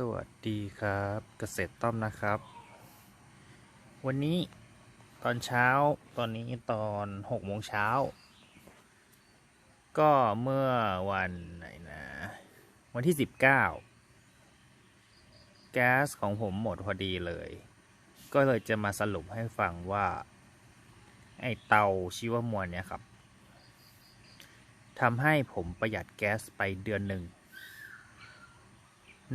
สวัสดีครับเกษตรต้อมนะครับ วันนี้ตอนเช้าตอนนี้ตอนหกโมงเช้า ก็เมื่อวันไหนนะ วันที่สิบเก้าแก๊สของผมหมดพอดีเลย ก็เลยจะมาสรุปให้ฟังว่า ไอเตาชีวมวลเนี่ยครับทำให้ผมประหยัดแก๊สไปเดือนหนึ่ง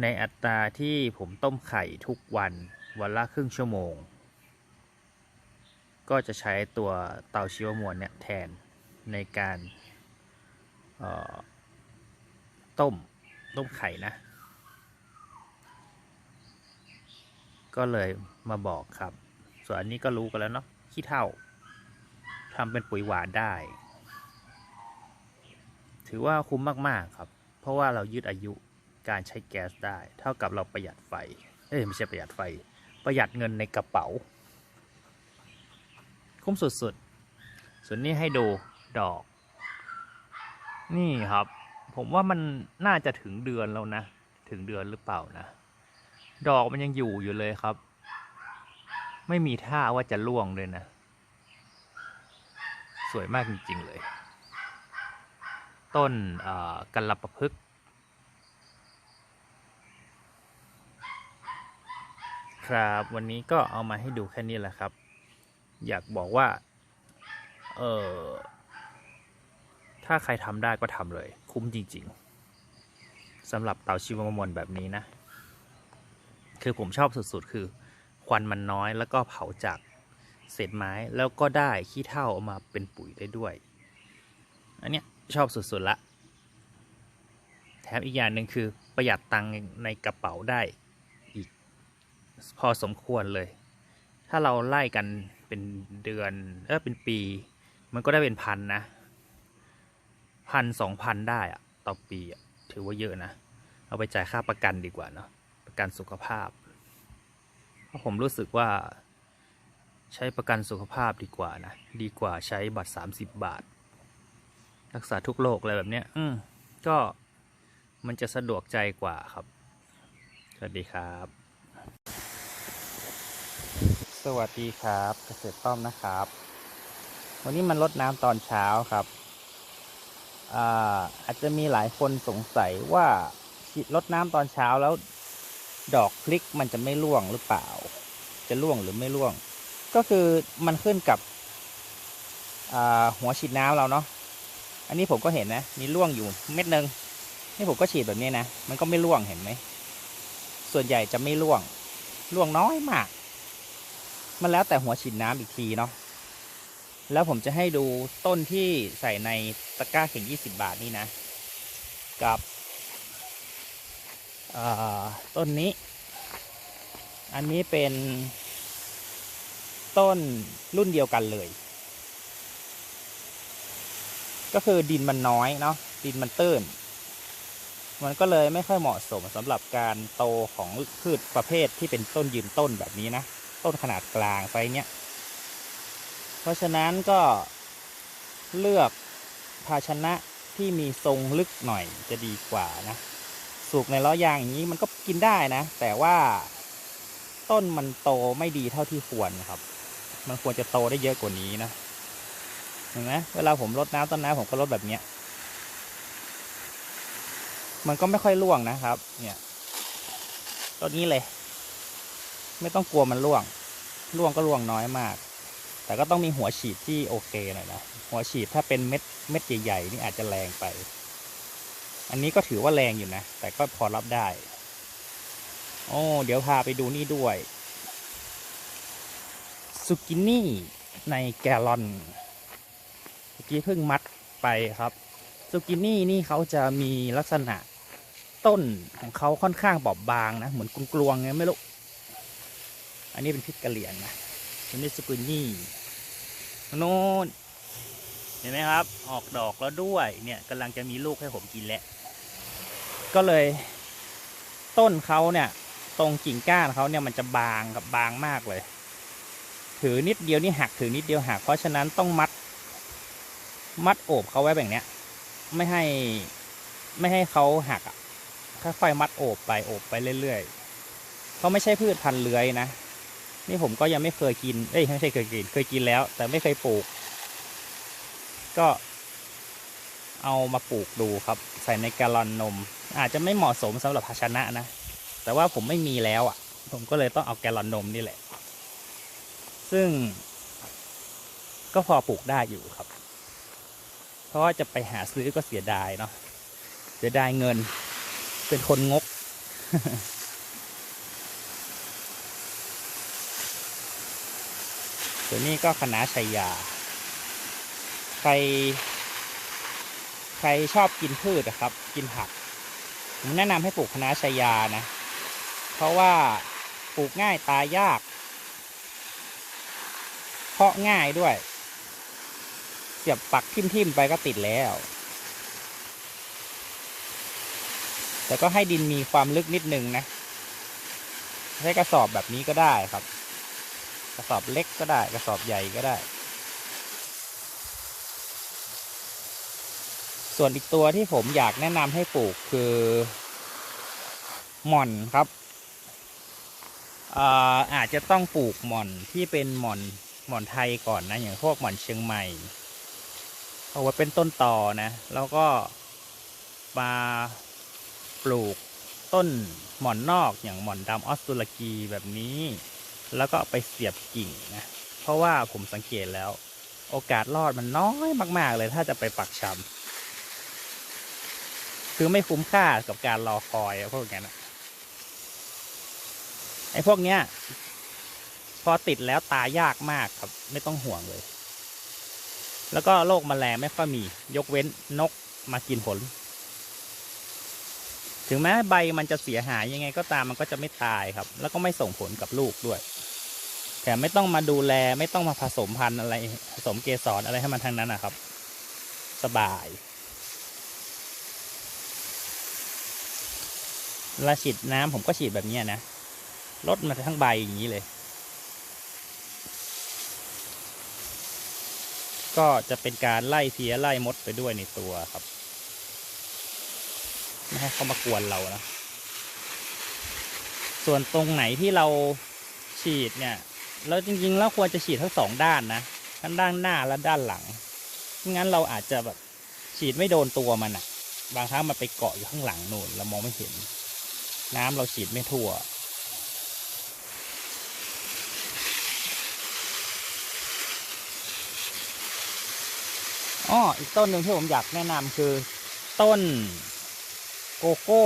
ในอัตราที่ผมต้มไข่ทุกวันวันละครึ่งชั่วโมง ก็จะใช้ตัวเตาชีวมวลเนี่ยแทนในการออต้มต้มไข่นะ ก็เลยมาบอกครับ ส่วนอันนี้ก็รู้กันแล้วเนาะขี้เท่าทำเป็นปุ๋ยหวานได้ ถือว่าคุ้มมาก ๆ ครับ เพราะว่าเรายืดอายุ การใช้แก๊สได้ เท่ากับเราประหยัดไฟ เอ้ยไม่ใช่ประหยัดไฟ ประหยัดเงินในกระเป๋า คุ้มสุดๆ ส่วนนี้ให้ดูดอก นี่ครับ ผมว่ามันน่าจะถึงเดือนแล้วนะ ถึงเดือนหรือเปล่านะ ดอกมันยังอยู่อยู่เลยครับ ไม่มีท่าว่าจะร่วงเลยนะ สวยมากจริงๆเลย ต้นเอ่อกัลปะพฤกษ์ ครับ วันนี้ก็เอามาให้ดูแค่นี้แหละครับ อยากบอกว่า เออถ้าใครทำได้ก็ทำเลย คุ้มจริง ๆสำหรับเตาชีวมวลแบบนี้นะ คือผมชอบสุดๆ คือ ควันมันน้อยแล้วก็เผาจากเศษไม้แล้วก็ได้ขี้เถ้าเอามาเป็นปุ๋ยได้ด้วย อันเนี้ยชอบสุดๆละ แถมอีกอย่างหนึ่งคือประหยัดตังในกระเป๋าได้ พอสมควรเลย ถ้าเราไล่กันเป็นเดือนเออเป็นปี มันก็ได้เป็นพันนะพันสองพันได้อะต่อปีอะถือว่าเยอะนะ เอาไปจ่ายค่าประกันดีกว่าเนาะประกันสุขภาพ เพราะผมรู้สึกว่า ใช้ประกันสุขภาพดีกว่านะ ดีกว่าใช้บัตร30บบาท รักษาทุกโรคอะไรแบบเนี้ย อืมก็มันจะสะดวกใจกว่าครับ สวัสดีครับ วัสดีครับ เกษตรต้อมนะครับ วันนี้มันลดน้ำตอนเช้าครับอาอาจจะมีหลายคนสงสัยว่าฉีดลดน้ำตอนเช้าแล้ว ดอกพลิกมันจะไม่ร่วงหรือเปล่า จะร่วงหรือไม่ร่วง ก็คือมันขึ้นกับหัวฉีดน้ำเราเนาะอันนี้ผมก็เห็นนะมีร่วงอยู่เม็ดหนึ่งนี่ผมก็ฉีดแบบนี้นะ มันก็ไม่ร่วงเห็นไหมส่วนใหญ่จะไม่ร่วงร่วงน้อยมาก มันแล้วแต่หัวฉีดน้ำอีกทีเนาะแล้วผมจะให้ดูต้นที่ใส่ในตะกร้าเข่ง20 บาทนี่นะ กับต้นนี้ อันนี้เป็นต้นรุ่นเดียวกันเลย ก็คือดินมันน้อยเนาะดินมันตื้น มันก็เลยไม่ค่อยเหมาะสมสำหรับการโตของพืชประเภทที่เป็นต้นยืนต้นแบบนี้นะ ต้นขนาดกลางไซส์เนี้ย เพราะฉะนั้นก็เลือกภาชนะที่มีทรงลึกหน่อยจะดีกว่านะ สูกในล้อยางอย่างนี้มันก็กินได้นะ แต่ว่าต้นมันโตไม่ดีเท่าที่ควรครับ มันควรจะโตได้เยอะกว่านี้นะ เห็นไหมเวลาผมรดน้ำต้นน้ำผมก็รดแบบเนี้ย มันก็ไม่ค่อยร่วงนะครับ เนี่ยต้นนี้เลย ไม่ต้องกลัวมันร่วง ร่วงก็ร่วงน้อยมาก แต่ก็ต้องมีหัวฉีดที่โอเคหน่อยนะ หัวฉีดถ้าเป็นเม็ดเม็ดใหญ่ๆนี่อาจจะแรงไป อันนี้ก็ถือว่าแรงอยู่นะ แต่ก็พอรับได้ โอ้ เดี๋ยวพาไปดูนี่ด้วยซุกินี่ในแกลลอนเมื่อกี้เพิ่งมัดไปครับซูกินี่นี่เขาจะมีลักษณะต้นของเขาค่อนข้างบอบบางนะ เหมือนกลวงๆไงไม่รู้ อันนี้เป็นพริกกะเหรี่ยงนะอันนี้ซูกินี่โน่นเห็นไหมครับ ออกดอกแล้วด้วยเนี่ยกำลังจะมีลูกให้ผมกินแล้ว ก็เลยต้นเขาเนี่ย ตรงกิ่งก้านเขาเนี่ยมันจะบางกับบางมากเลย ถือนิดเดียวนี่หักถือนิดเดียวหักเพราะฉะนั้นต้องมัด มัดโอบเขาไว้แบบเนี้ย ไม่ให้ไม่ให้เขาหักอะค่อยๆมัดโอบไปโอบไปเรื่อยๆเขาไม่ใช่พืชพันธุ์เลื้อยนะ นี่ผมก็ยังไม่เคยกิน เอ้ยไม่ใช่เคยกิน เคยกินแล้ว แต่ไม่เคยปลูก ก็เอามาปลูกดูครับ ใส่ในแกลลอนนม อาจจะไม่เหมาะสมสำหรับภาชนะนะ แต่ว่าผมไม่มีแล้วอะ ผมก็เลยต้องเอาแกลลอนนมนี่แหละ ซึ่ง ก็พอปลูกได้อยู่ครับ เพราะว่าจะไปหาซื้อก็เสียดายเนาะ เสียดายเงิน เป็นคนงก ส่วนนี้ก็คณะชัยยา ใคร ใครชอบกินพืชอะครับ กินผักผมแนะนำให้ปลูกคณะชัยยานะ เพราะว่าปลูกง่ายตายยาก เพาะง่ายด้วย เสียบปักทิ่มๆไปก็ติดแล้ว แต่ก็ให้ดินมีความลึกนิดนึงนะ ใช้กระสอบแบบนี้ก็ได้ครับ ระสอบเล็กก็ได้ กระสอบใหญ่ก็ได้ ส่วนอีกตัวที่ผมอยากแนะนำให้ปลูกคือหม่อนครับอาอาจจะต้องปลูกหม่อนที่เป็นหม่อนหม่อนไทยก่อนนะ อย่างพวกหม่อนเชียงใหม่เอาไว้เป็นต้นต่อนะ แล้วก็มาปลูกต้นหม่อนนอกอย่างหม่อนดำออสตุรกีแบบนี้ แล้วก็ไปเสียบกิ่งนะเพราะว่าผมสังเกตแล้ว โอกาสรอดมันน้อยมากๆ เลยถ้าจะไปปักชำคือไม่คุ้มค่ากับการรอคอยพวกนี้นไอ้พวกเนี้ย พอติดแล้วตายยากมากครับ ไม่ต้องห่วงเลย แล้วก็โรคแมลงไม่ค่อยมี ยกเว้นนกมากินผล ถึงแม้ใบมันจะเสียหายยังไงก็ตามมันก็จะไม่ตายครับ แล้วก็ไม่ส่งผลกับลูกด้วย แถมไม่ต้องมาดูแลไม่ต้องมาผสมพันธุ์อะไร ผสมเกสรอะไรให้มันทั้งนั้นนะครับ สบายเวลาฉีดน้ำผมก็ฉีดแบบนี้นะลดมาทั้งใบอย่างนี้เลย ก็จะเป็นการไล่เพี้ยไล่มดไปด้วยในตัวครับ ไม่ให้เขามากวนเรานะ ส่วนตรงไหนที่เราฉีดเนี่ย แล้วจริงๆแล้วควรจะฉีดทั้งสองด้านนะทั้งด้านหน้าและด้านหลังไม่งั้นเราอาจจะแบบฉีดไม่โดนตัวมันอะบางครั้งมันไปเกาะอยู่ข้างหลังนู่นเรามองไม่เห็น น้ำเราฉีดไม่ทั่วอ้ออีกต้นหนึ่งที่ผมอยากแนะนำคือ ต้นโกโก้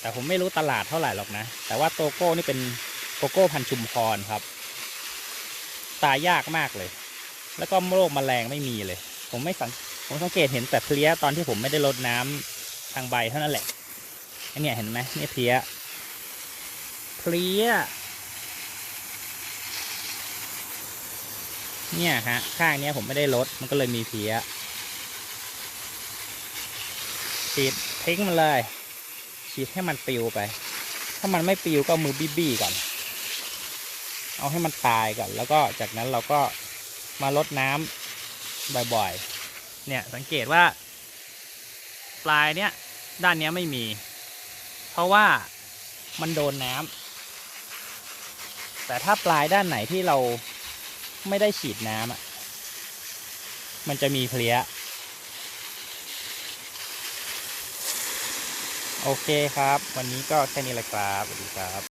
แต่ผมไม่รู้ตลาดเท่าไหร่หรอกนะ แต่ว่าโตโก้นี่เป็นโกโก้พันชุมพรครับ ตายยากมากเลย แล้วก็โรคแมลงไม่มีเลย ผมไม่สังผมสังเกตเห็นแต่เพลี้ยตอนที่ผมไม่ได้รดน้ำทางใบเท่านั้นแหละไอเนี่ยเห็นไหมนี่เพลี้ยเพลี้ยเนี่ยฮะข้างเนี้ยผมไม่ได้ลดมันก็เลยมีเพี้ยฉีดทิ้งมันเลยฉีดให้มันปิวไป ถ้ามันไม่ปิวก็มือบี้บี้ก่อน เอาให้มันตายก่อนแล้วก็จากนั้นเราก็มาลดน้ำบ่อยๆ เนี่ยสังเกตว่า ปลายเนี้ยด้านเนี้ยไม่มี เพราะว่ามันโดนน้ำแต่ถ้าปลายด้านไหนที่เราไม่ได้ฉีดน้ำอะมันจะมีเพลี้ยโอเคครับ วันนี้ก็แค่นี้แหละครับสวัสดีครับ